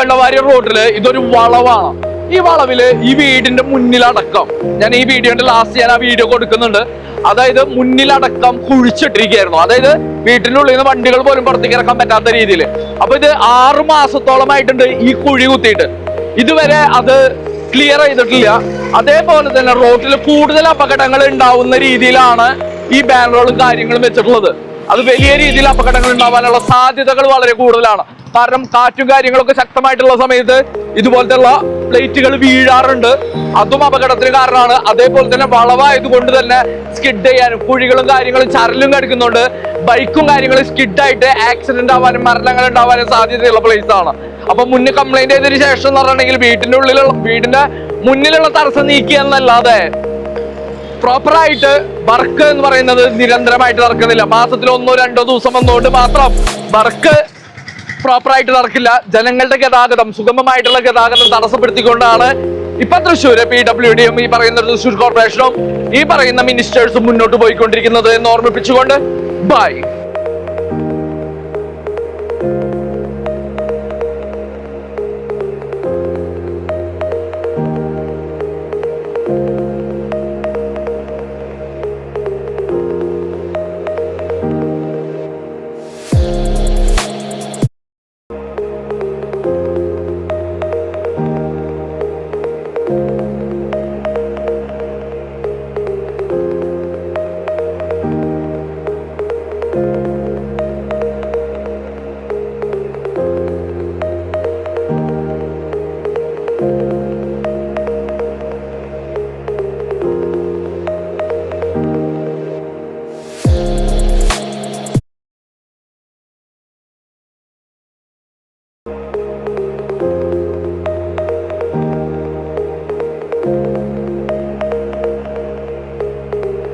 കണ്ടവാരി റോഡിൽ ഇതൊരു വളവാണ്. ഈ വളവിൽ ഈ വീടിന്റെ മുന്നിലടക്കം. ഞാൻ ഈ വീഡിയോന്റെ ലാസ്റ്റ് ഞാൻ ആ വീഡിയോ കൊടുക്കുന്നുണ്ട്. അതായത് മുന്നിലടക്കം കുഴിച്ചിട്ടിരിക്കുകയായിരുന്നു. അതായത് വീട്ടിനുള്ളിൽ നിന്ന് വണ്ടികൾ പോലും പുറത്തേക്ക് ഇറക്കാൻ പറ്റാത്ത രീതിയിൽ അപ്പൊ ഇത് ആറു മാസത്തോളമായിട്ടുണ്ട് ഈ കുഴി കുത്തിയിട്ട്. ഇതുവരെ അത് ക്ലിയർ ചെയ്തിട്ടില്ല. അതേപോലെ തന്നെ റോഡിൽ കൂടുതൽ അപകടങ്ങൾ ഉണ്ടാവുന്ന രീതിയിലാണ് ഈ ബാനറുകളും കാര്യങ്ങളും വെച്ചിട്ടുള്ളത്. അത് വലിയ രീതിയിൽ അപകടങ്ങൾ ഉണ്ടാവാനുള്ള സാധ്യതകൾ വളരെ കൂടുതലാണ്. കാരണം കാറ്റും കാര്യങ്ങളൊക്കെ ശക്തമായിട്ടുള്ള സമയത്ത് ഇതുപോലത്തെ ഉള്ള പ്ലേറ്റുകൾ വീഴാറുണ്ട്. അതും അപകടത്തിന് കാരണമാണ്. അതേപോലെ തന്നെ വളവായത് കൊണ്ട് തന്നെ സ്കിഡ് ചെയ്യാനും കുഴികളും കാര്യങ്ങളും ചരലും കടിക്കുന്നുണ്ട്. ബൈക്കും കാര്യങ്ങളും സ്കിഡ് ആയിട്ട് ആക്സിഡന്റ് ആവാനും മരണങ്ങൾ ഉണ്ടാവാനും സാധ്യതയുള്ള പ്ലേസ് ആണ്. അപ്പൊ മുന്നേ കംപ്ലൈന്റ് ചെയ്തതിനു ശേഷം എന്ന് പറഞ്ഞിട്ടുണ്ടെങ്കിൽ വീട്ടിന്റെ ഉള്ളിലുള്ള വീടിന്റെ മുന്നിലുള്ള തടസ്സം നീക്കുക എന്നല്ലാതെ പ്രോപ്പറായിട്ട് വർക്ക് എന്ന് പറയുന്നത് നിരന്തരമായിട്ട് നടക്കുന്നില്ല. മാസത്തിൽ ഒന്നോ രണ്ടോ ദിവസം വന്നുകൊണ്ട് മാത്രം വർക്ക് പ്രോപ്പറായിട്ട് നടക്കില്ല. ജനങ്ങളുടെ ഗതാഗതം സുഗമമായിട്ടുള്ള ഗതാഗതം തടസ്സപ്പെടുത്തിക്കൊണ്ടാണ് ഇപ്പൊ തൃശ്ശൂര് പി ഡബ്ല്യു ഡിയും ഈ പറയുന്ന തൃശ്ശൂർ കോർപ്പറേഷനും ഈ പറയുന്ന മിനിസ്റ്റേഴ്സും മുന്നോട്ട് പോയിക്കൊണ്ടിരിക്കുന്നത് എന്ന് ഓർമ്മിപ്പിച്ചുകൊണ്ട് ബൈ